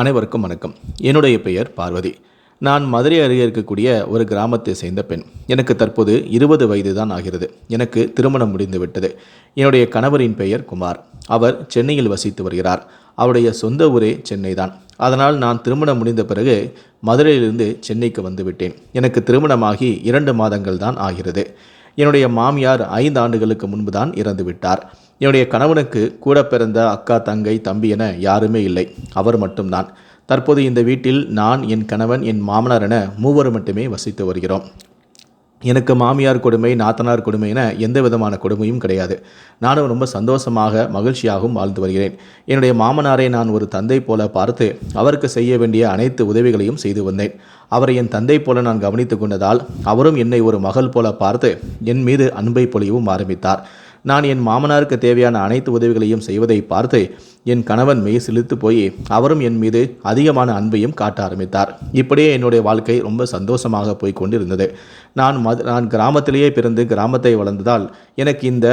அனைவருக்கும் வணக்கம். என்னுடைய பெயர் பார்வதி. நான் மதுரை அருகே இருக்கக்கூடிய ஒரு கிராமத்தை சேர்ந்த பெண். எனக்கு தற்போது இருபது வயது தான் ஆகிறது. எனக்கு திருமணம் முடிந்து விட்டது. என்னுடைய கணவரின் பெயர் குமார். அவர் சென்னையில் வசித்து வருகிறார். அவருடைய சொந்த ஊரே சென்னை தான் அதனால் நான் திருமணம் முடிந்த பிறகு மதுரையிலிருந்து சென்னைக்கு வந்துவிட்டேன் எனக்கு திருமணமாகி இரண்டு மாதங்கள் தான் ஆகிறது. என்னுடைய மாமியார் ஐந்து ஆண்டுகளுக்கு முன்பு தான் இறந்துவிட்டார் என்னுடைய கணவனுக்கு கூட பிறந்த அக்கா தங்கை தம்பி என யாருமே இல்லை. அவர் மட்டும்தான் தற்போது இந்த வீட்டில் நான் என் கணவன் என் மாமனார் என மூவர் மட்டுமே வசித்து வருகிறோம். எனக்கு மாமியார் கொடுமை நாத்தனார் கொடுமை என எந்த விதமான கொடுமையும் கிடையாது. நானும் ரொம்ப சந்தோஷமாக மகிழ்ச்சியாகவும் வாழ்ந்து வருகிறேன். என்னுடைய மாமனாரை நான் ஒரு தந்தை போல பார்த்து அவருக்கு செய்ய வேண்டிய அனைத்து உதவிகளையும் செய்து வந்தேன். அவரை என் தந்தை போல நான் கவனித்து கொண்டதால் அவரும் என்னை ஒரு மகள் போல பார்த்து என் மீது அன்பை பொழியவும் ஆரம்பித்தார். நான் என் மாமனாருக்கு தேவையான அனைத்து உதவிகளையும் செய்வதை பார்த்து என் கணவன் மெய் சிலித்து போய் அவரும் என் மீது அதிகமான அன்பையும் காட்ட ஆரம்பித்தார். இப்படியே என்னுடைய வாழ்க்கை ரொம்ப சந்தோஷமாக போய் கொண்டிருந்தது. நான் மது நான் கிராமத்திலேயே பிறந்து கிராமத்தை வளர்ந்ததால் எனக்கு இந்த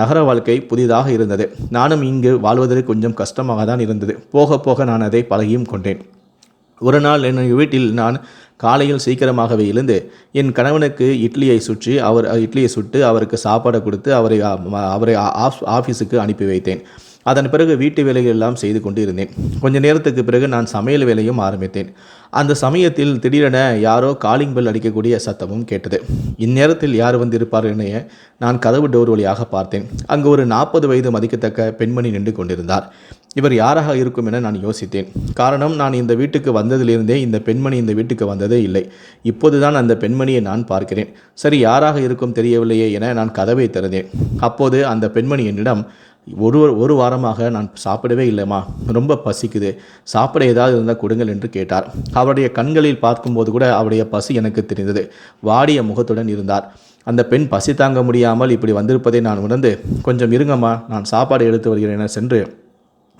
நகர வாழ்க்கை புதிதாக இருந்தது. நானும் இங்கு வாழ்வதற்கு கொஞ்சம் கஷ்டமாக தான் இருந்தது. போக போக நான் அதை பழகியும் கொண்டேன். ஒரு நாள் என் வீட்டில் நான் காலையில் சீக்கிரமாகவே எழுந்து என் கணவனுக்கு இட்லியை சுற்றி அவர் இட்லியை சுட்டு அவருக்கு சாப்பாடு கொடுத்து அவரை அவரை ஆஃப் ஆஃபீஸுக்கு அனுப்பி வைத்தேன். அதன் பிறகு வீட்டு வேலைகள் எல்லாம் செய்து கொண்டு இருந்தேன் கொஞ்ச நேரத்துக்கு பிறகு நான் சமையல் வேலையும் ஆரம்பித்தேன். அந்த சமயத்தில் திடீரென யாரோ காலிங் பெல் அடிக்கக்கூடிய சத்தமும் கேட்டது. இந்நேரத்தில் யார் வந்திருப்பார் என நான் கதவு டோர் வழியாக பார்த்தேன். அங்கு ஒரு நாற்பது வயது மதிக்கத்தக்க பெண்மணி நின்று கொண்டிருந்தார். இவர் யாராக இருக்கும் என நான் யோசித்தேன். காரணம் நான் இந்த வீட்டுக்கு வந்ததிலிருந்தே இந்த பெண்மணி இந்த வீட்டுக்கு வந்ததே இல்லை. இப்போதுதான் அந்த பெண்மணியை நான் பார்க்கிறேன். சரி யாராக இருக்கும் தெரியவில்லையே என நான் கதவை திறந்தேன். அப்போது அந்த பெண்மணி என்னிடம் ஒரு ஒரு வாரமாக நான் சாப்பிடவே இல்லைம்மா. ரொம்ப பசிக்குது. சாப்பிட ஏதாவது இருந்தால் கொடுங்கள் என்று கேட்டார். அவருடைய கண்களில் பார்க்கும்போது கூட அவருடைய பசி எனக்கு தெரிந்தது. வாடிய முகத்துடன் இருந்தார். அந்த பெண் பசி தாங்க முடியாமல் இப்படி வந்திருப்பதை நான் உணர்ந்து கொஞ்சம் இருங்கம்மா நான் சாப்பாடு எடுத்து வருகிறேன் என சென்று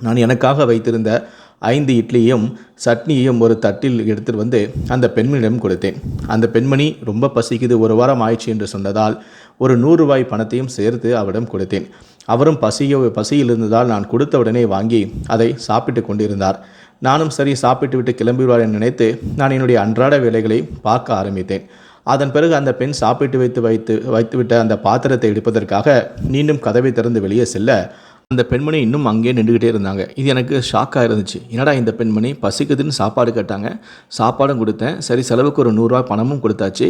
நான் எனக்காக வைத்திருந்த ஐந்து இட்லியும் சட்னியையும் ஒரு தட்டில் எடுத்துட்டு வந்து அந்த பெண்மணியிடம் கொடுத்தேன். அந்த பெண்மணி ரொம்ப பசிக்குது ஒரு வாரம் ஆயிடுச்சு என்று சொன்னதால் ஒரு நூறு ரூபாய் பணத்தையும் சேர்த்து அவரிடம் கொடுத்தேன். அவரும் பசியோ பசியில் இருந்ததால் நான் கொடுத்த உடனே வாங்கி அதை சாப்பிட்டு கொண்டிருந்தார். நானும் சரி சாப்பிட்டு விட்டு கிளம்பிடுவார் என்று நினைத்து நான் என்னுடைய அன்றாட வேலைகளை பார்க்க ஆரம்பித்தேன். அதன் பிறகு அந்த பெண் சாப்பிட்டு வைத்து வைத்து வைத்துவிட்ட அந்த பாத்திரத்தை எடுப்பதற்காக மீண்டும் கதவை திறந்து வெளியே செல்ல அந்த பெண்மணி இன்னும் அங்கேயே நின்றுக்கிட்டே இருந்தாங்க. இது எனக்கு ஷாக்காக இருந்துச்சு. என்னடா இந்த பெண்மணி? பசிக்குதுன்னு சாப்பாடு கேட்டாங்க. சாப்பாடும் கொடுத்தேன். சரி செலவுக்கு ஒரு நூறுரூவா பணமும் கொடுத்தாச்சு.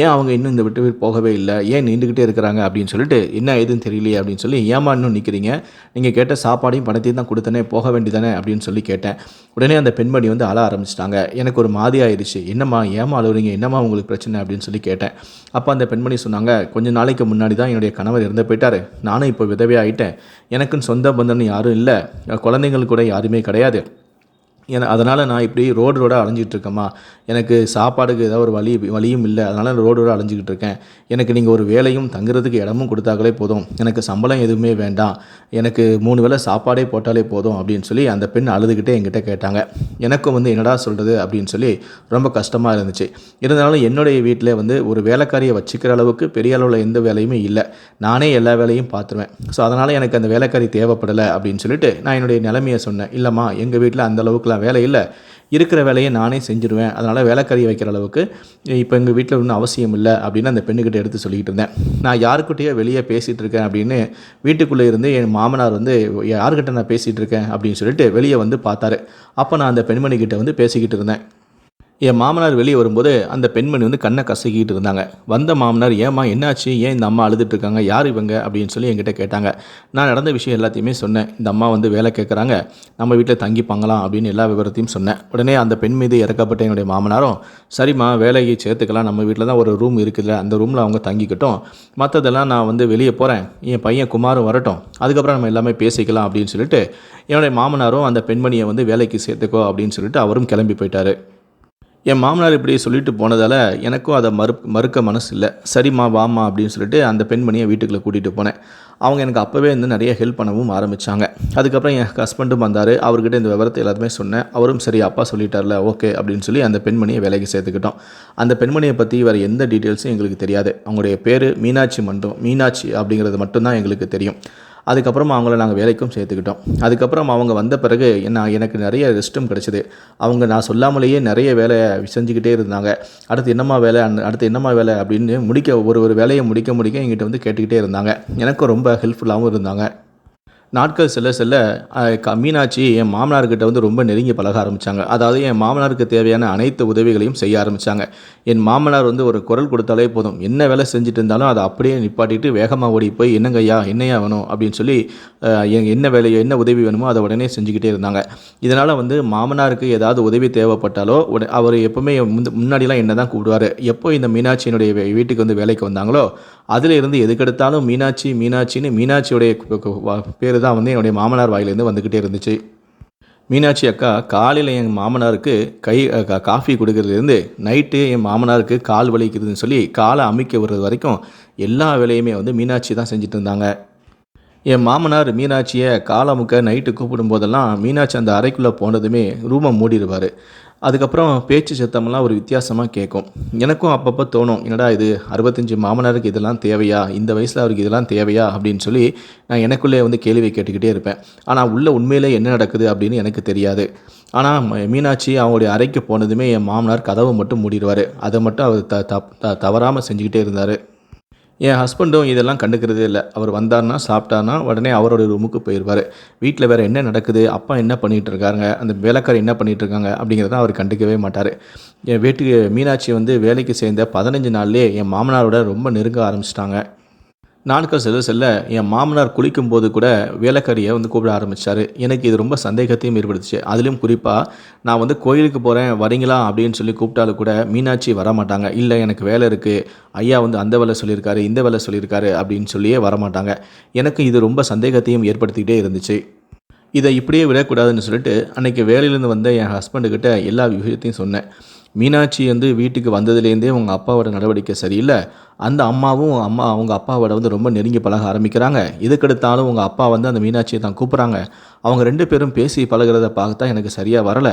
ஏன் அவங்க இன்னும் இந்த விட்டு போகவே இல்லை? ஏன் நின்றுக்கிட்டே இருக்கிறாங்க? அப்படின்னு சொல்லிட்டு என்ன ஏதுன்னு தெரியலையே அப்படின்னு சொல்லி ஏமா இன்னும் நிற்கிறீங்க நீங்கள் கேட்ட சாப்பாடையும் பணத்தையும் தான் கொடுத்தனே போக வேண்டியதானே? அப்படின்னு சொல்லி கேட்டேன். உடனே அந்த பெண்மணி வந்து அழ ஆரம்பிச்சிட்டாங்க. எனக்கு ஒரு மாதிரி ஆயிடுச்சு. என்னம்மா ஏமா அழுவுறீங்க? என்னம்மா உங்களுக்கு பிரச்சனை? அப்படின்னு சொல்லி கேட்டேன். அப்போ அந்த பெண்மணி சொன்னாங்க கொஞ்சம் நாளைக்கு முன்னாடி தான் என்னுடைய கணவர் இறந்து போயிட்டார். நானும் இப்போ விதவையாகிட்டேன் எனக்கும் சொந்த பந்தம்னு யாரும் இல்லை. குழந்தைங்கள் கூட யாருமே கிடையாது. என அதனால் நான் இப்படி ரோடு ரோடாக அலைஞ்சிட்டு இருக்கேம்மா எனக்கு சாப்பாடுக்கு ஏதாவது ஒரு வழி வழியும் இல்லை. அதனால் ரோடு ரோடாக அலைஞ்சிக்கிட்டு இருக்கேன் எனக்கு நீங்கள் ஒரு வேலையும் தங்குறதுக்கு இடமும் கொடுத்தாங்களே போதும். எனக்கு சம்பளம் எதுவுமே வேண்டாம். எனக்கு மூணு வேளை சாப்பாடே போட்டாலே போதும் அப்படின்னு சொல்லி அந்த பெண் அழுதுகிட்டே என்கிட்ட கேட்டாங்க. எனக்கும் வந்து என்னடா சொல்கிறது அப்படின்னு சொல்லி ரொம்ப கஷ்டமாக இருந்துச்சு. இருந்தாலும் என்னுடைய வீட்டில் வந்து ஒரு வேலைக்காரியை வச்சுக்கிற அளவுக்கு பெரிய அளவில் எந்த வேலையுமே இல்லை. நானே எல்லா வேலையும் பார்த்துருவேன். ஸோ அதனால் எனக்கு அந்த வேலைக்காரி தேவைப்படலை அப்படின்னு சொல்லிட்டு நான் என்னுடைய நிலைமையை சொன்னேன். இல்லைம்மா எங்கள் வீட்டில் அந்த அளவுக்குலாம் வேலை இல்லை. இருக்கிற வேலையை நானே செஞ்சுருவேன். அதனால் வேலைக்காரியை வைக்கிற அளவுக்கு இப்போ எங்கள் வீட்டில் ஒன்றும் அவசியம் இல்லை அப்படின்னு அந்த பெண்ணுக்கிட்ட எடுத்து சொல்லிக்கிட்டு இருந்தேன். நான் யாருக்கிட்டேயோ வெளியே பேசிகிட்டு இருக்கேன் அப்படின்னு வீட்டுக்குள்ளே இருந்து என் மாமனார் வந்து யாருக்கிட்ட நான் பேசிகிட்டு இருக்கேன்? அப்படின்னு சொல்லிட்டு வெளியே வந்து பார்த்தாரு. அப்போ நான் அந்த பெண்மணிக்கிட்ட வந்து பேசிக்கிட்டு இருந்தேன். என் மாமனார் வெளியே வரும்போது அந்த பெண்மணி வந்து கண்ணை கசக்கிட்டு இருந்தாங்க. வந்த மாமனார் ஏம்மா என்னாச்சு? ஏன் இந்த அம்மா அழுதுட்டு இருக்காங்க யார் இவங்க? அப்படின்னு சொல்லி என்கிட்ட கேட்டாங்க. நான் நடந்த விஷயம் எல்லாத்தையுமே சொன்னேன். இந்த அம்மா வந்து வேலை கேட்குறாங்க. நம்ம வீட்டில் தங்கிப்பாங்களாம் அப்படின்னு எல்லா விவரத்தையும் சொன்னேன். உடனே அந்த பெண் மீது இறக்கப்பட்ட என்னுடைய மாமனாரும் சரிம்மா வேலையை சேர்த்துக்கலாம். நம்ம வீட்டில் தான் ஒரு ரூம் இருக்குதுல்ல அந்த ரூமில் அவங்க தங்கிக்கட்டும். மற்றதெல்லாம் நான் வந்து வெளியே போகிறேன் என் பையன் குமாரும் வரட்டும். அதுக்கப்புறம் நம்ம எல்லாமே பேசிக்கலாம் அப்படின்னு சொல்லிட்டு என்னுடைய மாமனாரும் அந்த பெண்மணியை வந்து வேலைக்கு சேர்த்துக்கோ அப்படின்னு சொல்லிட்டு அவரும் கிளம்பி போயிட்டார். என் மாமனார் இப்படி சொல்லிட்டு போனதால் எனக்கும் அதை மறு மறுக்க மனசு இல்லை சரிம்மா வாம்மா அப்படின்னு சொல்லிட்டு அந்த பெண்மணியை வீட்டுக்குள்ளே கூட்டிகிட்டு போனேன். அவங்க எனக்கு அப்போவே வந்து நிறைய ஹெல்ப் பண்ணவும் ஆரம்பித்தாங்க அதுக்கப்புறம் என் ஹஸ்பண்டும் வந்தார். அவர்கிட்ட இந்த விவரத்தை எல்லாத்துமே சொன்னேன். அவரும் சரி அப்பா சொல்லிட்டார்ல ஓகே அப்படின்னு சொல்லி அந்த பெண்மணியை வேலைக்கு சேர்த்துக்கிட்டோம். அந்த பெண்மணியை பற்றி வேறு எந்த டீட்டெயில்ஸும் எங்களுக்கு தெரியாது. அவங்களுடைய பேர் மீனாட்சி மன்றம் மீனாட்சி அப்படிங்கிறது மட்டும்தான் எங்களுக்கு தெரியும். அதுக்கப்புறம் அவங்கள நாங்கள் வேலைக்கும் சேர்த்துக்கிட்டோம். அதுக்கப்புறம் அவங்க வந்த பிறகு என்ன எனக்கு நிறைய ரெஸ்ட்டும் கிடச்சிது. அவங்க நான் சொல்லாமலேயே நிறைய வேலை செஞ்சுக்கிட்டே இருந்தாங்க. அடுத்து என்னம்மா வேலை அடுத்து என்னம்மா வேலை அப்படின்னு முடிக்க ஒரு ஒரு வேலையை முடிக்க முடிக்க எங்கிட்ட வந்து கேட்டுக்கிட்டே இருந்தாங்க. எனக்கும் ரொம்ப ஹெல்ப்ஃபுல்லாகவும் இருந்தாங்க. நாட்கள் செல்ல செல்ல க- மீனாட்சி என் மாமனார்கிட்ட வந்து ரொம்ப நெருங்கி பழக ஆரம்பித்தாங்க அதாவது என் மாமனாருக்கு தேவையான அனைத்து உதவிகளையும் செய்ய ஆரம்பித்தாங்க என் மாமனார் வந்து ஒரு குரல் கொடுத்தாலே போதும். என்ன வேலை செஞ்சுட்டு இருந்தாலும் அதை அப்படியே நிப்பாட்டிட்டு வேகமாக ஓடி போய் என்னங்கய்யா என்னையா வேணும்? அப்படின்னு சொல்லி என்ன வேலையோ என்ன உதவி வேணுமோ அதை உடனே செஞ்சுக்கிட்டே இருந்தாங்க. இதனால் வந்து மாமனாருக்கு ஏதாவது உதவி தேவைப்பட்டாலோ உட அவர் எப்போவுமே முந்த- முன்னாடிலாம் என்ன தான் கூப்பிடுவார். எப்போ இந்த மீனாட்சியினுடைய வீட்டுக்கு வந்து வேலைக்கு வந்தாங்களோ அதில் இருந்து எதுக்கெடுத்தாலும் மீனாட்சி மீனாட்சின்னு மீனாட்சியுடைய பேர் தான் வந்து என்னுடைய மாமனார் வாயிலேருந்து வந்துக்கிட்டே இருந்துச்சு. மீனாட்சி அக்கா காலையில் என் மாமனாருக்கு கை கா- காஃபி கொடுக்கறதுலேருந்து நைட்டு என் மாமனாருக்கு கால் வலிக்கிறதுன்னு சொல்லி காலை அமைக்க விடுறது வரைக்கும் எல்லா வேலையுமே வந்து மீனாட்சி தான் செஞ்சுட்டு இருந்தாங்க. என் மாமனார் மீனாட்சியை காலமுக்க நைட்டு கூப்பிடும் போதெல்லாம் மீனாட்சி அந்த அறைக்குள்ளே போனதுமே ரூமை மூடிடுவார். அதுக்கப்புறம் பேச்சு சத்தமெல்லாம் ஒரு வித்தியாசமாக கேட்கும் எனக்கும் அப்பப்போ தோணும் என்னடா இது அறுபத்தஞ்சு மாமனாருக்கு இதெல்லாம் தேவையா? இந்த வயசில் அவருக்கு இதெல்லாம் தேவையா? அப்படின்னு சொல்லி நான் எனக்குள்ளே வந்து கேள்வி கேட்டுக்கிட்டே இருப்பேன். ஆனால் உள்ளே உண்மையிலே என்ன நடக்குது அப்படின்னு எனக்கு தெரியாது. ஆனால் ம- மீனாட்சி அவங்களுடைய அறைக்கு போனதுமே என் மாமனார் கதவை மட்டும் மூடிடுவார். அதை மட்டும் அவர் த த தவறாமல் செஞ்சுக்கிட்டே இருந்தார். என் ஹஸ்பண்டும் இதெல்லாம் கண்டுக்கிறதே இல்லை. அவர் வந்தார்னா சாப்பிட்டார்னா உடனே அவரோட ரூமுக்கு போயிடுவார். வீட்டில் வேறு என்ன நடக்குது? அப்பா என்ன பண்ணிகிட்டு இருக்காங்க அந்த வேலைக்காரர் என்ன பண்ணிகிட்டு இருக்காங்க? அப்படிங்கிறத அவர் கண்டுக்கவே மாட்டார். என் வீட்டுக்கு மீனாட்சி வந்து வேலைக்கு சேர்ந்த பதினஞ்சு நாள்லேயே என் மாமனாரோட ரொம்ப நெருங்க ஆரம்பிச்சிட்டாங்க. நாட்கள் செல்ல செல்ல என் மாமனார் குளிக்கும் போது கூட வேலைக்காரியை வந்து கூப்பிட ஆரம்பித்தார் எனக்கு இது ரொம்ப சந்தேகத்தையும் ஏற்படுத்துச்சு. அதுலேயும் குறிப்பாக நான் வந்து கோயிலுக்கு போகிறேன் வரீங்களா அப்படின்னு சொல்லி கூப்பிட்டாலும் கூட மீனாட்சி வர மாட்டாங்க. இல்லை எனக்கு வேலை இருக்குது ஐயா வந்து அந்த வேலை சொல்லியிருக்காரு இந்த வேலை சொல்லியிருக்காரு அப்படின்னு சொல்லியே வரமாட்டாங்க எனக்கு இது ரொம்ப சந்தேகத்தையும் ஏற்படுத்திக்கிட்டே இருந்துச்சு. இதை இப்படியே விடக்கூடாதுன்னு சொல்லிட்டு அன்றைக்கி வேலையிலேருந்து வந்த என் ஹஸ்பண்டுக்கிட்ட எல்லா விஷயத்தையும் சொன்னேன். மீனாட்சி வந்து வீட்டுக்கு வந்ததுலேருந்தே உங்கள் அப்பாவோட நடவடிக்கை சரியில்லை. அந்த அம்மாவும் அம்மா அவங்க அப்பாவோட வந்து ரொம்ப நெருங்கி பழக ஆரம்பிக்கிறாங்க. இதுக்கெடுத்தாலும் உங்கள் அப்பா வந்து அந்த மீனாட்சியை தான் கூப்பிட்றாங்க. அவங்க ரெண்டு பேரும் பேசி பழகிறத பார்த்தா எனக்கு சரியாக வரலை.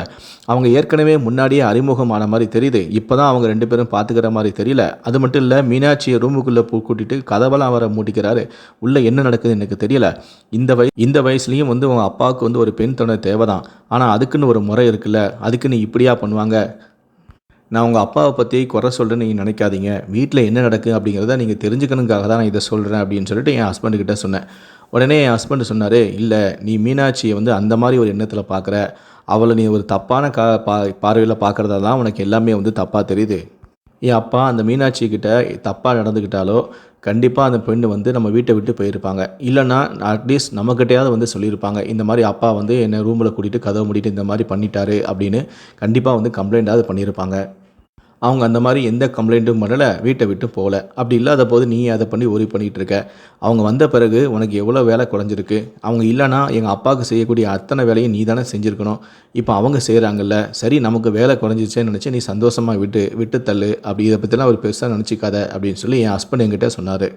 அவங்க ஏற்கனவே முன்னாடியே அறிமுகமான மாதிரி தெரியுது. இப்போ தான் அவங்க ரெண்டு பேரும் பார்த்துக்கிற மாதிரி தெரியல. அது மட்டும் இல்லை மீனாட்சியை ரூமுக்குள்ளே பூ கூட்டிட்டு கதவெல்லாம் வர மூட்டிக்கிறாரு உள்ளே என்ன நடக்குது எனக்கு தெரியல. இந்த வய இந்த வயசுலேயும் வந்து உங்கள் அப்பாவுக்கு வந்து ஒரு பெண் துணை தேவை தான் ஆனால் அதுக்குன்னு ஒரு முறை இருக்குல்ல. அதுக்குன்னு இப்படியா பண்ணுவாங்க? நான் உங்கள் அப்பாவை பற்றி குறை சொல்கிறேன்னு நீங்கள் நினைக்காதீங்க. வீட்டில் என்ன நடக்குது அப்படிங்கிறத நீங்கள் தெரிஞ்சுக்கணுக்காக தான் நான் இதை சொல்கிறேன் அப்படின்னு சொல்லிட்டு என் ஹஸ்பண்டுக்கிட்ட சொன்னேன். உடனே என் ஹஸ்பண்ட் சொன்னார் இல்லை நீ மீனாட்சியை வந்து அந்த மாதிரி ஒரு எண்ணத்தில் பார்க்குற அவளை நீ ஒரு தப்பான கா பா பார்வையில் பார்க்குறதா தான் உனக்கு எல்லாமே வந்து தப்பாக தெரியுது. என் அப்பா அந்த மீனாட்சிக்கிட்ட தப்பாக நடந்துக்கிட்டாலோ கண்டிப்பாக அந்த பெண் வந்து நம்ம வீட்டை விட்டு போயிருப்பாங்க. இல்லைன்னா அட்லீஸ்ட் நம்மக்கிட்டையாவது வந்து சொல்லியிருப்பாங்க. இந்த மாதிரி அப்பா வந்து என்னை ரூமில் கூட்டிகிட்டு கதவை மூடிட்டு இந்த மாதிரி பண்ணிட்டாரு அப்படின்னு கண்டிப்பாக வந்து கம்ப்ளைண்ட்டாவது பண்ணியிருப்பாங்க. அவங்க அந்த மாதிரி எந்த கம்ப்ளைண்ட்டும் பண்ணலை வீட்டை விட்டு போகல. அப்படி இல்லாத போது நீ அதை பண்ணி ஒரி பண்ணிகிட்டு இருக்க? அவங்க வந்த பிறகு உனக்கு எவ்வளோ வேலை குறைஞ்சிருக்கு? அவங்க இல்லைன்னா எங்கள் அப்பாவுக்கு செய்யக்கூடிய அத்தனை வேலையும் நீ தானே செஞ்சுருக்கணும். இப்போ அவங்க செய்கிறாங்கல்ல சரி நமக்கு வேலை குறைஞ்சிச்சேன்னு நினச்சி நீ சந்தோஷமாக விட்டு விட்டு தள்ளு. அப்படி இதை பற்றிலாம் ஒரு பெருசாக நினச்சிக்காத அப்படின்னு சொல்லி என் ஹஸ்பண்ட் என்கிட்ட சொன்னார்.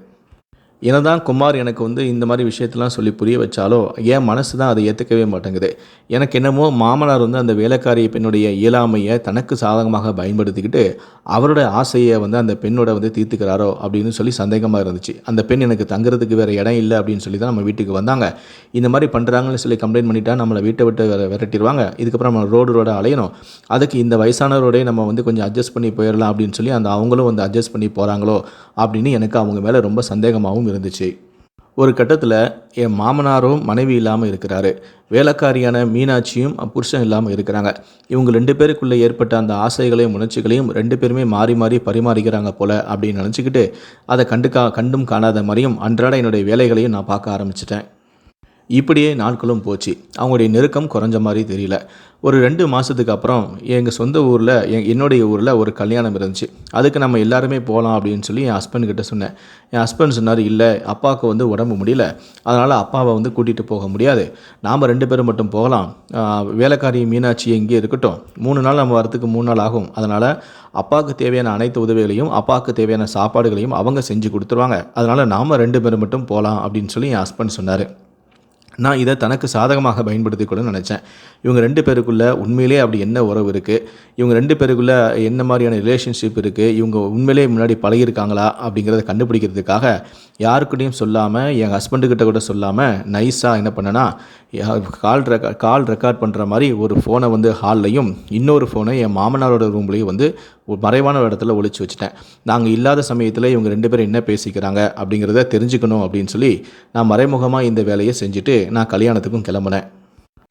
என்ன தான் குமார் எனக்கு வந்து இந்த மாதிரி விஷயத்தெல்லாம் சொல்லி புரிய வச்சாலோ என் மனசு தான் அதை ஏற்றுக்கவே மாட்டேங்குது. எனக்கு என்னமோ மாமனார் வந்து அந்த வேலைக்காரி பெண்ணுடைய இயலாமையை தனக்கு சாதகமாக பயன்படுத்திக்கிட்டு அவரோட ஆசையை வந்து அந்த பெண்ணோட வந்து தீர்த்துக்கிறாரோ அப்படின்னு சொல்லி சந்தேகமாக இருந்துச்சு. அந்த பெண் எனக்கு தங்குறதுக்கு வேறு இடம் இல்லை அப்படின்னு சொல்லி தான் நம்ம வீட்டுக்கு வந்தாங்க. இந்த மாதிரி பண்ணுறாங்கன்னு சொல்லி கம்ப்ளைண்ட் பண்ணிட்டா நம்மளை வீட்டை விட்டு விர- விரட்டிடுவாங்க. இதுக்கப்புறம் நம்ம ரோடு ரோட அலையணும். அதுக்கு இந்த வயசானவரோடய நம்ம வந்து கொஞ்சம் அட்ஜஸ்ட் பண்ணி போயிடலாம் அப்படின்னு சொல்லி அந்த அவங்களும் வந்து அட்ஜஸ்ட் பண்ணி போகிறாங்களோ அப்படின்னு எனக்கு அவங்க மேலே ரொம்ப சந்தேகமாகவும் இருந்துச்சு. ஒரு கட்டத்தில் என் மாமனாரும் மனைவி இல்லாமல் இருக்கிறாரு. வேலைக்காரியான மீனாட்சியும் புருஷன் இல்லாமல் இருக்கிறாங்க. இவங்க ரெண்டு பேருக்குள்ளே ஏற்பட்ட அந்த ஆசைகளையும் உணர்ச்சிகளையும் ரெண்டு பேருமே மாறி மாறி பரிமாறிக்கிறாங்க போல அப்படின்னு நினச்சிக்கிட்டு அதை கண்டுக்கா கண்டும் காணாத மாதிரியும் அன்றாட என்னுடைய வேலைகளையும் நான் பார்க்க ஆரம்பிச்சிட்டேன். இப்படியே நாட்களும் போச்சு. அவங்களுடைய நெருக்கம் குறைஞ்ச மாதிரி தெரியல. ஒரு ரெண்டு மாதத்துக்கு அப்புறம் எங்கள் சொந்த ஊரில் என் என்னுடைய ஊரில் ஒரு கல்யாணம் இருந்துச்சு. அதுக்கு நம்ம எல்லாருமே போகலாம் அப்படின்னு சொல்லி என் ஹஸ்பண்ட் கிட்ட சொன்னேன். என் ஹஸ்பண்ட் சொன்னார் இல்லை அப்பாவுக்கு வந்து உடம்பு முடியல. அதனால் அப்பாவை வந்து கூட்டிகிட்டு போக முடியாது. நாம் ரெண்டு பேரும் மட்டும் போகலாம். வேலைக்காரி மீனாட்சி எங்கேயே இருக்கட்டும். மூணு நாள் நம்ம வரத்துக்கு மூணு நாள் ஆகும். அதனால் அப்பாவுக்கு தேவையான அனைத்து உதவிகளையும் அப்பாவுக்கு தேவையான சாப்பாடுகளையும் அவங்க செஞ்சு கொடுத்துருவாங்க. அதனால் நாம் ரெண்டு பேரும் மட்டும் போகலாம் அப்படின்னு சொல்லி என் ஹஸ்பண்ட் சொன்னார். நான் இதை தனக்கு சாதகமாக பயன்படுத்தி கூட நினச்சேன். இவங்க ரெண்டு பேருக்குள்ள உண்மையிலே அப்படி என்ன உறவு இருக்குது இவங்க ரெண்டு பேருக்குள்ள என்ன மாதிரியான ரிலேஷன்ஷிப் இருக்குது இவங்க உண்மையிலே முன்னாடி பழகியிருக்காங்களா? அப்படிங்கிறத கண்டுபிடிக்கிறதுக்காக யாருக்கிட்டையும் சொல்லாமல் என் ஹஸ்பண்டுக்கிட்ட கூட சொல்லாமல் நைஸாக என்ன பண்ணேன்னா கால் ரெக்கார்ட் கால் ரெக்கார்ட் பண்ணுற மாதிரி ஒரு ஃபோனை வந்து ஹால்லையும் இன்னொரு ஃபோனை என் மாமனாரோட ரூம்லேயும் வந்து மறைவான ஒரு இடத்துல ஒழிச்சு வச்சுட்டேன். நாங்கள் இல்லாத சமயத்தில் இவங்க ரெண்டு பேரும் என்ன பேசிக்கிறாங்க அப்படிங்கிறத தெரிஞ்சுக்கணும் அப்படின்னு சொல்லி நான் மறைமுகமாக இந்த வேலையை செஞ்சுட்டு நான் கல்யாணத்துக்கும் கிளம்புனேன்.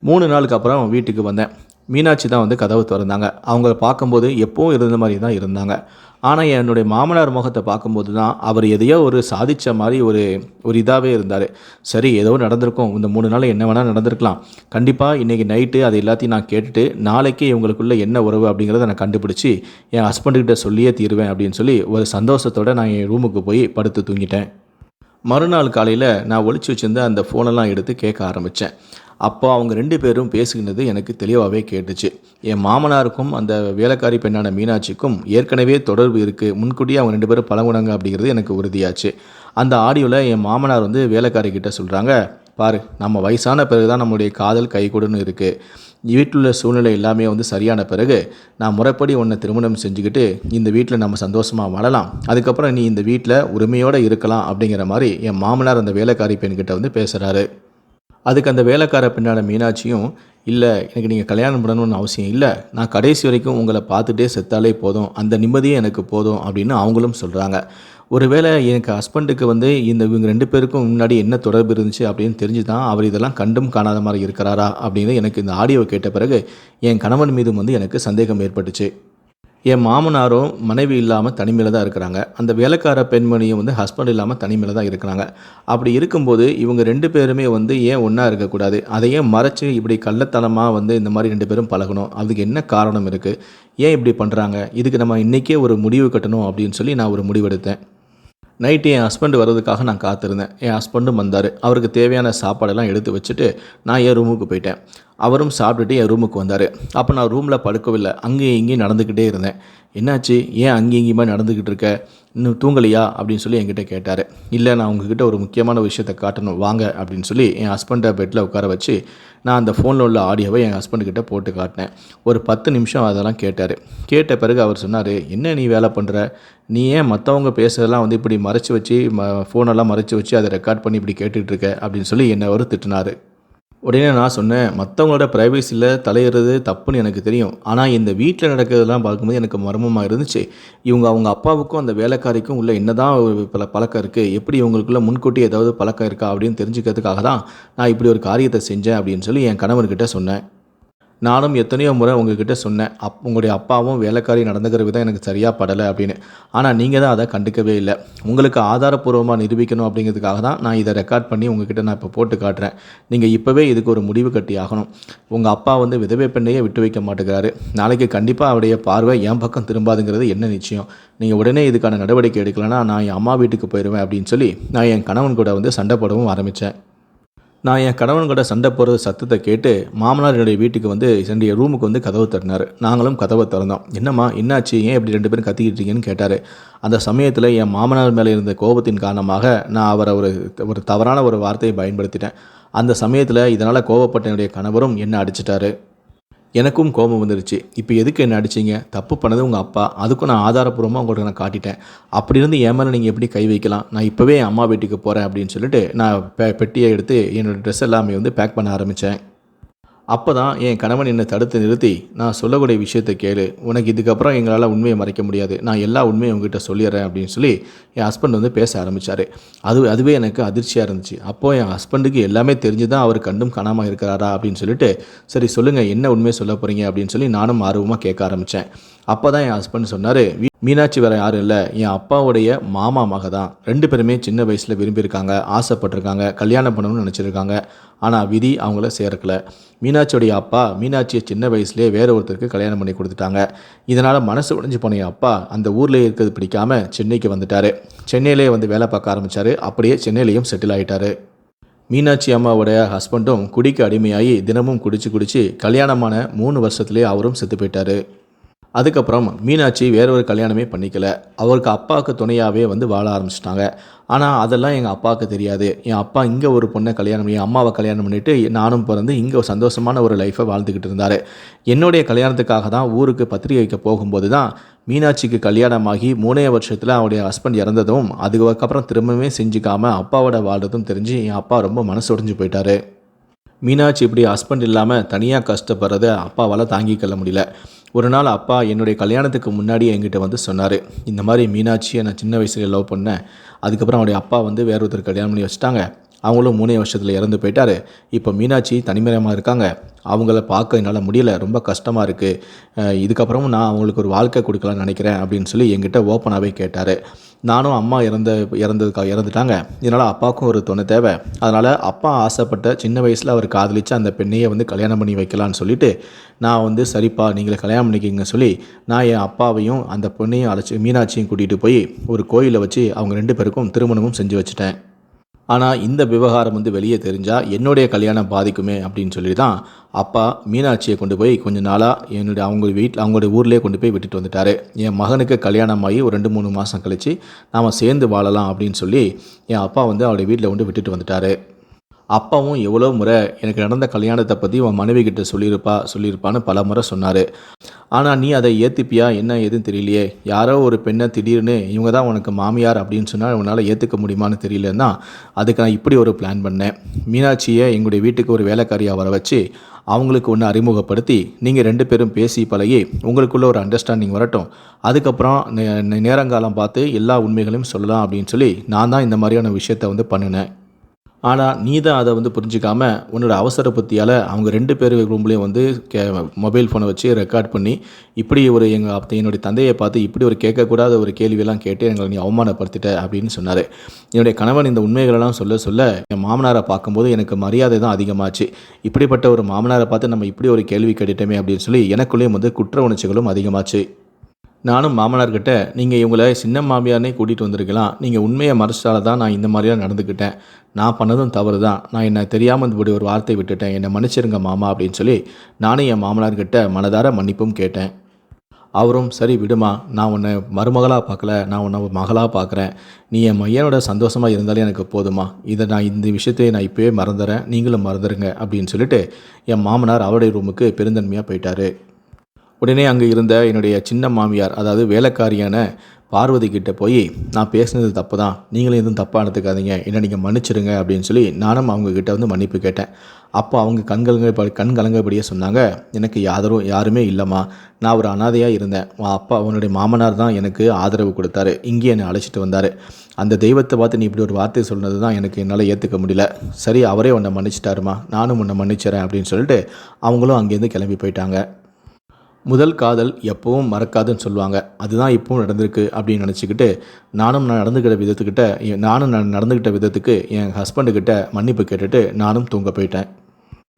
மூணு நாளுக்கு அப்புறம் வீட்டுக்கு வந்தேன். மீனாட்சி தான் வந்து கதவு திறந்தாங்க. அவங்கள பார்க்கும்போது எப்பவும் இருந்த மாதிரி தான் இருந்தாங்க. ஆனால் என்னுடைய மாமனார் முகத்தை பார்க்கும்போது தான் அவர் எதையோ ஒரு சாதித்த மாதிரி ஒரு ஒரு இதாகவே இருந்தார். சரி ஏதோ நடந்திருக்கும். இந்த மூணு நாள் என்ன வேணால் நடந்திருக்கலாம். கண்டிப்பாக இன்றைக்கி நைட்டு அது எல்லாத்தையும் நான் கேட்டுட்டு நாளைக்கே இவங்களுக்குள்ள என்ன உறவு அப்படிங்கிறத நான் கண்டுபிடிச்சி என் ஹஸ்பண்டுக்கிட்ட சொல்லியே தீருவேன் அப்படின்னு சொல்லி ஒரு சந்தோஷத்தோடு நான் என் ரூமுக்கு போய் படுத்து தூங்கிட்டேன். மறுநாள் காலையில் நான் ஒழிச்சு வச்சுருந்த அந்த ஃபோனெல்லாம் எடுத்து கேட்க ஆரம்பித்தேன் அப்போ அவங்க ரெண்டு பேரும் பேசுகினது எனக்கு தெளிவாகவே கேட்டுச்சு. என் மாமனாருக்கும் அந்த வேலைக்காரி பெண்ணான மீனாட்சிக்கும் ஏற்கனவே தொடர்பு இருக்குது முன்கூட்டியே அவங்க ரெண்டு பேரும் பழங்குனாங்க அப்படிங்கிறது எனக்கு உறுதியாச்சு. அந்த ஆடியோவில் என் மாமனார் வந்து வேலைக்காரி கிட்டே சொல்கிறாங்க பாரு நம்ம வயசான பிறகு தான் நம்மளுடைய காதல் கைகூடுன்னு இருக்குது வீட்டில் உள்ள சூழ்நிலை எல்லாமே வந்து சரியான பிறகு நான் முறைப்படி உன்னை திருமணம் செஞ்சுக்கிட்டு இந்த வீட்டில் நம்ம சந்தோஷமாக வாழலாம். அதுக்கப்புறம் நீ இந்த வீட்டில் உரிமையோடு இருக்கலாம் அப்படிங்கிற மாதிரி என் மாமனார் அந்த வேலைக்காரி பெண்கிட்ட வந்து பேசுகிறாரு அதுக்கு அந்த வேலைக்கார பெண்ணான மீனாட்சியும் இல்லை எனக்கு நீங்கள் கல்யாணம் பண்ணணும்னு அவசியம் இல்லை. நான் கடைசி வரைக்கும் உங்களை பார்த்துட்டே செத்தாலே போதும். அந்த நிம்மதியே எனக்கு போதும். அப்படின்னு அவங்களும் சொல்கிறாங்க ஒருவேளை எனக்கு ஹஸ்பண்டுக்கு வந்து இந்த இவங்க ரெண்டு பேருக்கும் முன்னாடி என்ன தொடர்பு இருந்துச்சு அப்படின்னு தெரிஞ்சு தான் அவர் இதெல்லாம் கண்டும் காணாத மாதிரி இருக்கிறாரா அப்படின்னு எனக்கு இந்த ஆடியோ கேட்ட பிறகு என் கணவன் மீதும் வந்து எனக்கு சந்தேகம் ஏற்பட்டுச்சு. என் மாமனாரும் மனைவி இல்லாமல் தனிமையில் தான் இருக்கிறாங்க. அந்த வேலைக்கார பெண்மணியும் வந்து ஹஸ்பண்ட் இல்லாமல் தனிமையில் தான் இருக்கிறாங்க. அப்படி இருக்கும்போது இவங்க ரெண்டு பேருமே வந்து ஏன் ஒன்றா இருக்கக்கூடாது அதை ஏன் மறைச்சு இப்படி கள்ளத்தனமாக வந்து இந்த மாதிரி ரெண்டு பேரும் பழகணும். அதுக்கு என்ன காரணம் இருக்குது ஏன் இப்படி பண்ணுறாங்க இதுக்கு நம்ம இன்றைக்கே ஒரு முடிவு கட்டணும் அப்படின்னு சொல்லி நான் ஒரு முடிவெடுத்தேன். நைட்டு என் ஹஸ்பண்ட் வர்றதுக்காக நான் காத்திருந்தேன். என் ஹஸ்பண்டும் வந்தார். அவருக்கு தேவையான சாப்பாடெல்லாம் எடுத்து வச்சுட்டு நான் என் ரூமுக்கு போயிட்டேன். அவரும் சாப்பிட்டுட்டு என் ரூமுக்கு வந்தார். அப்போ நான் ரூமில் படுக்கவில்லை. அங்கேயும் இங்கேயும் நடந்துக்கிட்டே இருந்தேன். என்னாச்சு? ஏன் அங்கேயும் இங்கேயுமா நடந்துக்கிட்டு இருக்க? இன்னும் தூங்கலையா? அப்படின்னு சொல்லி என்கிட்ட கேட்டார். இல்லை நான் உங்ககிட்ட ஒரு முக்கியமான விஷயத்தை காட்டணும். வாங்க அப்படின்னு சொல்லி என் ஹஸ்பண்டை பெட்டில் உட்கார வச்சு நான் அந்த ஃபோனில் உள்ள ஆடியோவை என் ஹஸ்பண்ட்கிட்ட போட்டு காட்டினேன். ஒரு பத்து நிமிஷம் அதெல்லாம் கேட்டார். கேட்ட பிறகு அவர் சொன்னார் என்ன நீ வேலை பண்ணுற நீ ஏன் மற்றவங்க பேசுறதெல்லாம் வந்து இப்படி மறைச்சி வச்சு ம ஃபோனெல்லாம் மறைச்சி வச்சு அதை ரெக்கார்ட் பண்ணி இப்படி கேட்டுட்டு இருக்க? அப்படின்னு சொல்லி என்னை அவர் திட்டினார் உடனே நான் சொன்னேன் மற்றவங்களோட ப்ரைவசியில் தலையிடுறது தப்புன்னு எனக்கு தெரியும். ஆனால் இந்த வீட்டில் நடக்கிறதெல்லாம் பார்க்கும்போது எனக்கு மர்மமாக இருந்துச்சு. இவங்க அவங்க அப்பாவுக்கும் அந்த வேலைக்காரிக்கும் உள்ள என்னதான் ஒரு பல பழக்கம் இருக்குது எப்படி இவங்களுக்குள்ள முன்கூட்டி ஏதாவது பழக்கம் இருக்கா அப்படின்னு தெரிஞ்சுக்கிறதுக்காக தான் நான் இப்படி ஒரு காரியத்தை செஞ்சேன் அப்படின்னு சொல்லி என் கணவர்கிட்ட சொன்னேன். நானும் எத்தனையோ முறை உங்ககிட்ட சொன்னேன் அப் உங்களுடைய அப்பாவும் வேலைக்காரி நடந்துக்கிற விதம் எனக்கு சரியாக படலை அப்படின்னு. ஆனால் நீங்கள் தான் அதை கண்டுக்கவே இல்லை. உங்களுக்கு ஆதாரப்பூர்வமாக நிரூபிக்கணும் அப்படிங்கிறதுக்காக தான் நான் இதை ரெக்கார்ட் பண்ணி உங்ககிட்ட நான் இப்போ போட்டு காட்டுறேன். நீங்கள் இப்போவே இதுக்கு ஒரு முடிவு கட்டி ஆகணும். உங்கள் அப்பா வந்து விதவை பெண்ணையே விட்டு வைக்க மாட்டேங்கிறாரு. நாளைக்கு கண்டிப்பாக அவருடைய பார்வை என் பக்கம் திரும்பாதுங்கிறது என்ன நிச்சயம். நீங்கள் உடனே இதுக்கான நடவடிக்கை எடுக்கலைன்னா நான் என் அம்மா வீட்டுக்கு போயிடுவேன் அப்படின்னு சொல்லி நான் என் கணவன் கூட வந்து சண்டை போடவும் ஆரம்பித்தேன் நான் என் கணவன் கூட சண்டை போகிறது சத்தத்தை கேட்டு மாமனார் என்னுடைய வீட்டுக்கு வந்து என்னுடைய ரூமுக்கு வந்து கதவு தட்டினார். நாங்களும் கதவை திறந்தோம். என்னம்மா என்னாச்சு? ஏன் இப்படி ரெண்டு பேரும் கத்திக்கிட்டு இருக்கீங்கன்னு கேட்டார். அந்த சமயத்தில் என் மாமனார் மேலே இருந்த கோபத்தின் காரணமாக நான் அவரை ஒரு ஒரு தவறான ஒரு வார்த்தையை பயன்படுத்திட்டேன். அந்த சமயத்தில் இதனால் கோபப்பட்ட என்னுடைய கணவரும் என்ன அடிச்சிட்டாரு. எனக்கும் கோபம் வந்துருச்சு. இப்போ எதுக்கு என்ன அடிச்சீங்க? தப்பு பண்ணது உங்கள் அப்பா. அதுக்கும் நான் ஆதாரப்பூர்வமாக உங்களுக்கு நான் காட்டிட்டேன். அப்படி இருந்து என் மேலே நீங்கள் எப்படி கை வைக்கலாம்? நான் இப்போவே என் அம்மா வீட்டுக்கு போகிறேன் அப்படின்னு சொல்லிட்டு நான் பெ பெட்டியை எடுத்து என்னோடய ட்ரெஸ் எல்லாமே வந்து பேக் பண்ண ஆரம்பித்தேன் அப்போ தான் என் கணவன் என்னை தடுத்து நிறுத்தி நான் சொல்லக்கூடிய விஷயத்தை கேளு. உனக்கு இதுக்கப்புறம் எங்களால் உண்மையை மறைக்க முடியாது. நான் எல்லா உண்மையும் உங்ககிட்ட சொல்லிடுறேன் அப்படின்னு சொல்லி என் ஹஸ்பண்ட் வந்து பேச ஆரம்பித்தார் அது அதுவே எனக்கு அதிர்ச்சியாக இருந்துச்சு. அப்போது என் ஹஸ்பண்டுக்கு எல்லாமே தெரிஞ்சு தான் அவர் கண்டும் காணாமல் இருக்கிறாரா அப்படின்னு சொல்லிட்டு சரி சொல்லுங்கள் என்ன உண்மையை சொல்ல போகிறீங்க அப்படின்னு சொல்லி நானும் ஆர்வமாக கேட்க ஆரம்பித்தேன் அப்போ தான் என் ஹஸ்பண்ட் சொன்னார் மீனாட்சி வேறு யாரும் இல்லை. என் அப்பாவுடைய மாமா மக தான் ரெண்டு பேருமே சின்ன வயசில் விரும்பியிருக்காங்க ஆசைப்பட்டிருக்காங்க கல்யாணம் பண்ணணும்னு நினச்சிருக்காங்க. ஆனால் விதி அவங்கள சேர்க்கல. மீனாட்சியோடைய அப்பா மீனாட்சியை சின்ன வயசுலேயே வேற ஒருத்தருக்கு கல்யாணம் பண்ணி கொடுத்துட்டாங்க. இதனால் மனசு உடைஞ்சு போன என் அப்பா அந்த ஊரில் இருக்கிறது பிடிக்காம சென்னைக்கு வந்துட்டார். சென்னையிலே வந்து வேலை பார்க்க ஆரம்பித்தார் அப்படியே சென்னையிலையும் செட்டில் ஆகிட்டார் மீனாட்சி அம்மாவோடைய ஹஸ்பண்டும் குடிக்கு அடிமையாகி தினமும் குடிச்சு குடிச்சு கல்யாணமான மூணு வருஷத்துலேயே அவரும் செத்து போயிட்டாரு. அதுக்கப்புறம் மீனாட்சி வேற ஒரு கல்யாணமே பண்ணிக்கல. அவருக்கு அப்பாவுக்கு துணையாகவே வந்து வாழ ஆரம்பிச்சிட்டாங்க. ஆனால் அதெல்லாம் எங்கள் அப்பாவுக்கு தெரியாது. என் அப்பா இங்கே ஒரு பொண்ணை கல்யாணம் பண்ணி அம்மாவை கல்யாணம் பண்ணிட்டு நானும் பிறந்து இங்கே ஒரு சந்தோஷமான ஒரு லைஃப்பை வாழ்ந்துக்கிட்டு இருந்தார். என்னுடைய கல்யாணத்துக்காக தான் ஊருக்கு பத்திரிகை வைக்க போகும்போது தான் மீனாட்சிக்கு கல்யாணமாகி மூணே வருஷத்தில் அவருடைய ஹஸ்பண்ட் இறந்ததும் அதுக்கப்புறம் திரும்பவே செஞ்சுக்காமல் அப்பாவோட வாழ்றதும் தெரிஞ்சு என் அப்பா ரொம்ப மனசு உடஞ்சு போயிட்டாரு. மீனாட்சி இப்படி ஹஸ்பண்ட் இல்லாமல் தனியாக கஷ்டப்படுறத அப்பாவால் தாங்கிக்கொள்ள முடியல. ஒரு நாள் அப்பா என்னுடைய கல்யாணத்துக்கு முன்னாடி என்கிட்ட வந்து சொன்னார் இந்த மாதிரி மீனாட்சியை நான் சின்ன வயசுல லவ் பண்ணேன். அதுக்கப்புறம் அவருடைய அப்பா வந்து வேற ஒருத்தர் கல்யாணம் பண்ணி வச்சுட்டாங்க. அவங்களும் மூணே வருஷத்தில் இறந்து போயிட்டாரு. இப்போ மீனாட்சி தனிமரமாக இருக்காங்க. அவங்கள பார்க்க என்னால் முடியல. ரொம்ப கஷ்டமாக இருக்குது இதுக்கப்புறமும் நான் அவங்களுக்கு ஒரு வாழ்க்கை கொடுக்கலாம்னு நினைக்கிறேன் அப்படின்னு சொல்லி என்கிட்ட ஓப்பனாகவே கேட்டார். நானும் அம்மா இறந்த இறந்ததுக்காக இறந்துட்டாங்க. இதனால் அப்பாவுக்கும் ஒரு துணை தேவை. அதனால் அப்பா ஆசைப்பட்ட சின்ன வயசில் அவர் காதலித்து அந்த பெண்ணையை வந்து கல்யாணம் பண்ணி வைக்கலான்னு சொல்லிட்டு நான் வந்து சரிப்பா நீங்களே கல்யாணம் பண்ணிக்கிங்க சொல்லி நான் என் அப்பாவையும் அந்த பொண்ணையும் அழைச்சி மீனாட்சியும் கூட்டிகிட்டு போய் ஒரு கோயிலை வச்சு அவங்க ரெண்டு பேருக்கும் திருமணமும் செஞ்சு வச்சுட்டேன். ஆனால் இந்த விவகாரம் வந்து வெளியே தெரிஞ்சால் என்னுடைய கல்யாணம் பாதிக்குமே அப்படின்னு சொல்லி தான் அப்பா மீனாட்சியை கொண்டு போய் கொஞ்ச நாளாக என்னுடைய அவங்க வீட்டில் அவங்களுடைய ஊர்லேயே கொண்டு போய் விட்டுட்டு வந்துட்டார். என் மகனுக்கு கல்யாணம் ஆகி ஒரு ரெண்டு மூணு மாதம் கழித்து நாம் சேர்ந்து வாழலாம் அப்படின்னு சொல்லி என் அப்பா வந்து அவருடைய வீட்டில் கொண்டு விட்டுட்டு வந்துட்டார். அப்பாவும் எவ்வளோ முறை எனக்கு நடந்த கல்யாணத்தை பற்றி உன் மனைவி கிட்ட சொல்லியிருப்பா சொல்லியிருப்பான்னு பல முறை சொன்னார். ஆனால் நீ அதை ஏற்றுப்பியா என்ன எதுவும் தெரியலையே. யாரோ ஒரு பெண்ணை திடீர்னு இவங்க தான் உனக்கு மாமியார் அப்படின்னு சொன்னால் உன்னால் ஏற்றுக்க முடியுமான்னு தெரியலன்னா அதுக்கு நான் இப்படி ஒரு பிளான் பண்ணேன். மீனாட்சியை எங்களுடைய வீட்டுக்கு ஒரு வேலைக்காரியாக வர வச்சு அவங்களுக்கு ஒன்று அறிமுகப்படுத்தி நீங்கள் ரெண்டு பேரும் பேசி பழகி உங்களுக்குள்ளே ஒரு அண்டர்ஸ்டாண்டிங் வரட்டும். அதுக்கப்புறம் நே- நேரங்காலம் பார்த்து எல்லா உண்மைகளையும் சொல்லலாம் அப்படின்னு சொல்லி நான் தான் இந்த மாதிரியான விஷயத்தை வந்து பண்ணினேன். ஆனால் நீ தான் அதை வந்து புரிஞ்சிக்காம உன்னோட அவசர புத்தியால் அவங்க ரெண்டு பேர் ரூம்லேயும் வந்து கே மொபைல் ஃபோனை வச்சு ரெக்கார்ட் பண்ணி இப்படி ஒரு எங்கள் அப்ப என்னுடைய தந்தையை பார்த்து இப்படி ஒரு கேட்கக்கூடாத ஒரு கேள்வியெல்லாம் கேட்டு எங்களை நீ அவமானப்படுத்திட்ட அப்படின்னு சொன்னார். என்னுடைய கணவன் இந்த உண்மைகளெல்லாம் சொல்ல சொல்ல என் மாமனாரை பார்க்கும்போது எனக்கு மரியாதை தான் அதிகமாச்சு. இப்படிப்பட்ட ஒரு மாமனாரை பார்த்து நம்ம இப்படி ஒரு கேள்வி கேட்டுட்டோமே அப்படின்னு சொல்லி எனக்குள்ளேயும் வந்து குற்ற உணர்ச்சிகளும் அதிகமாச்சு. நானும் மாமனார்கிட்ட நீங்கள் இவங்களை சின்ன மாமியார்னே கூட்டிகிட்டு வந்திருக்கலாம். நீங்கள் உண்மையை மறைச்சால தான் நான் இந்த மாதிரியெல்லாம் நடந்துக்கிட்டேன். நான் பண்ணதும் தவறு தான் நான் என்ன தெரியாமல் இப்படி ஒரு வார்த்தை விட்டுட்டேன். என்னை மன்னிச்சிருங்க மாமா அப்படின்னு சொல்லி நானும் என் மாமனார்கிட்ட மனதார மன்னிப்பும் கேட்டேன். அவரும் சரி விடுமா நான் உன்னை மருமகளாக பார்க்கல. நான் உன்னை ஒரு மகளாக பார்க்குறேன். நீ என் மையனோட சந்தோஷமாக இருந்தாலே எனக்கு போதுமா? இதை நான் இந்த விஷயத்தை நான் இப்போவே மறந்துடுறேன் நீங்களும் மறந்துடுங்க அப்படின்னு சொல்லிட்டு என் மாமனார் அவருடைய ரூமுக்கு பெருந்தன்மையாக போயிட்டார். உடனே அங்கே இருந்த என்னுடைய சின்ன மாமியார் அதாவது வேலைக்காரியான பார்வதி கிட்டே போய் நான் பேசுனது தப்பு தான் நீங்களும் எதுவும் தப்பாக எடுத்துக்காதீங்க என்ன நீங்கள் மன்னிச்சிடுங்க அப்படின்னு சொல்லி நானும் அவங்கக்கிட்ட வந்து மன்னிப்பு கேட்டேன். அப்போ அவங்க கண்கலங்க கண் கலங்கபடியே சொன்னாங்க எனக்கு யாரும் யாருமே இல்லைம்மா. நான் ஒரு அனாதையாக இருந்தேன். உன் அப்பா அவனுடைய மாமனார் தான் எனக்கு ஆதரவு கொடுத்தாரு. இங்கே என்னை அழைச்சிட்டு வந்தார். அந்த தெய்வத்தை பார்த்து நீ இப்படி ஒரு வார்த்தை சொன்னது தான் எனக்கு என்னால் ஏற்றுக்க முடியல. சரி அவரே உன்னை மன்னிச்சிட்டாருமா. நானும் உன்னை மன்னிச்சிடறேன் அப்படின்னு சொல்லிட்டு அவங்களும் அங்கேருந்து கிளம்பி போயிட்டாங்க. முதல் காதல் எப்பவும் மறக்காதுன்னு சொல்லுவாங்க. அதுதான் இப்போவும் நடந்திருக்கு அப்படின்னு நினச்சிக்கிட்டு நானும் நான் நடந்துக்கிட்ட விதத்துக்கிட்ட நானும் நான் நடந்துக்கிட்ட விதத்துக்கு என் ஹஸ்பண்டுக்கிட்ட மன்னிப்பு கேட்டுட்டு நானும் தூங்க போயிட்டேன்.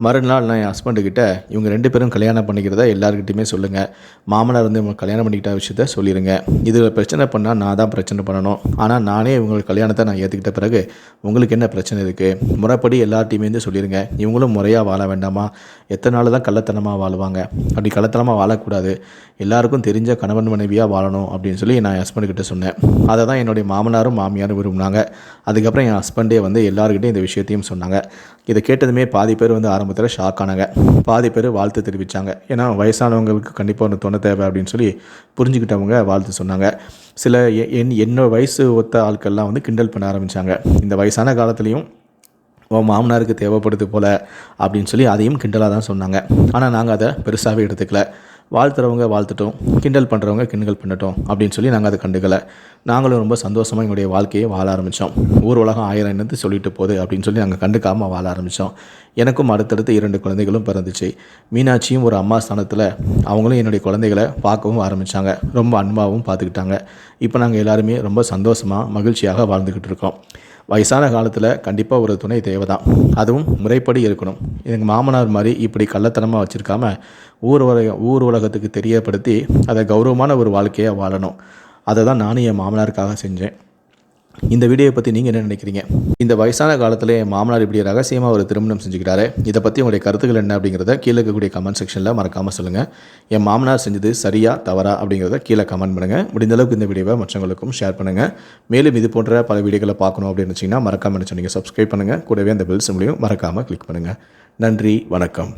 மறுநாள் நான் என் ஹஸ்பண்டுக்கிட்ட இவங்க ரெண்டு பேரும் கல்யாணம் பண்ணிக்கிறத எல்லாருக்கிட்டையுமே சொல்லுங்கள் மாமனார் வந்து இவங்க கல்யாணம் பண்ணிக்கிட்ட விஷயத்த சொல்லிடுங்க இதில் பிரச்சனை பண்ணால் நான் தான் பிரச்சனை பண்ணணும். ஆனால் நானே இவங்களுக்கு கல்யாணத்தை நான் ஏற்றுக்கிட்ட பிறகு உங்களுக்கு என்ன பிரச்சனை இருக்குது முறைப்படி எல்லார்ட்டையுமே வந்து சொல்லிடுங்க இவங்களும் முறையாக வாழ வேண்டாமா? எத்தனை நாள் தான் கள்ளத்தனமாக வாழுவாங்க? அப்படி கள்ளத்தனமாக வாழக்கூடாது. எல்லாருக்கும் தெரிஞ்ச கணவன் மனைவியாக வாழணும் அப்படின்னு சொல்லி நான் என் ஹஸ்பண்டுக்கிட்ட சொன்னேன். அதை தான் என்னுடைய மாமனாரும் மாமியாரும் விரும்பினாங்க. அதுக்கப்புறம் என் ஹஸ்பண்டே வந்து எல்லாருக்கிட்டையும் இந்த விஷயத்தையும் சொன்னாங்க. இதை கேட்டதுமே பாதி பேர் வந்து ஆரம்பத்தில் ஷாக் ஆனாங்க. பாதி பேர் வாழ்த்து தெரிவித்தாங்க ஏன்னா வயசானவங்களுக்கு கண்டிப்பாக ஒன்று துணை தேவை அப்படின்னு சொல்லி புரிஞ்சுக்கிட்டவங்க வாழ்த்து சொன்னாங்க. சில எ- என் என்ன வயசு ஒத்த ஆட்கள்லாம் வந்து கிண்டல் பண்ண ஆரம்பித்தாங்க இந்த வயசான காலத்துலேயும் உன் மாமனாருக்கு தேவைப்படுது போல் அப்படின்னு சொல்லி அதையும் கிண்டலாக தான் சொன்னாங்க. ஆனால் நாங்கள் அதை பெருசாகவே எடுத்துக்கல. வாழ்த்துறவங்க வாழ்த்துட்டோம் கிண்டல் பண்ணுறவங்க கிண்டல் பண்ணட்டும் அப்படின்னு சொல்லி நாங்கள் அதை கண்டுக்கலை. நாங்களும் ரொம்ப சந்தோஷமாக எங்களுடைய வாழ்க்கையை வாழ ஆரம்பித்தோம் ஊர் உலகம் ஆயிரம் என்னது சொல்லிட்டு போகுது அப்படின்னு சொல்லி நாங்கள் கண்டுக்காமல் வாழ ஆரம்பித்தோம் எனக்கும் அடுத்தடுத்து இரண்டு குழந்தைகளும் பிறந்துச்சு. மீனாட்சியும் ஒரு அம்மா ஸ்தானத்தில் அவங்களும் என்னுடைய குழந்தைகளை பார்க்கவும் ஆரம்பித்தாங்க ரொம்ப அன்பாகவும் பார்த்துக்கிட்டாங்க. இப்போ நாங்கள் எல்லாருமே ரொம்ப சந்தோஷமாக மகிழ்ச்சியாக வாழ்ந்துக்கிட்டு இருக்கோம். வயசான காலத்தில் கண்டிப்பாக ஒரு துணை தேவை தான் அதுவும் முறைப்படி இருக்கணும். எங்கள் மாமனார் மாதிரி இப்படி கள்ளத்தனமாக வச்சுருக்காம ஊர் உலக ஊர் உலகத்துக்கு தெரியப்படுத்தி அதை கௌரவமான ஒரு வாழ்க்கையாக வாழணும். அதை தான் நானும் என் மாமனாருக்காக செஞ்சேன். இந்த வீடியோவை பற்றி நீங்கள் என்ன நினைக்கிறீங்க? இந்த வயசான காலத்தில் என் மாமனார் இப்படி ரகசியமாக ஒரு திருமணம் செஞ்சுக்கிறாரு இதை பற்றி உங்களுடைய கருத்துக்கள் என்ன அப்படிங்கிறத கீழே இருக்கக்கூடிய கமெண்ட் செக்ஷனில் மறக்காமல் சொல்லுங்கள் என் மாமனார் செஞ்சது சரியா தவறா அப்படிங்கிறத கீழே கமெண்ட் பண்ணுங்கள் முடிந்த அளவுக்கு இந்த வீடியோவை மற்றவங்களுக்கும் ஷேர் பண்ணுங்கள் மேலும் இது போன்ற பல வீடியோக்களை பார்க்கணும் அப்படின்னு வச்சிங்கன்னா மறக்காமல் நினச்சி நீங்கள் சப்ஸ்கிரைப் பண்ணுங்கள் கூடவே அந்த பெல் சிம்லையும் மறக்காமல் கிளிக் பண்ணுங்கள் நன்றி வணக்கம்.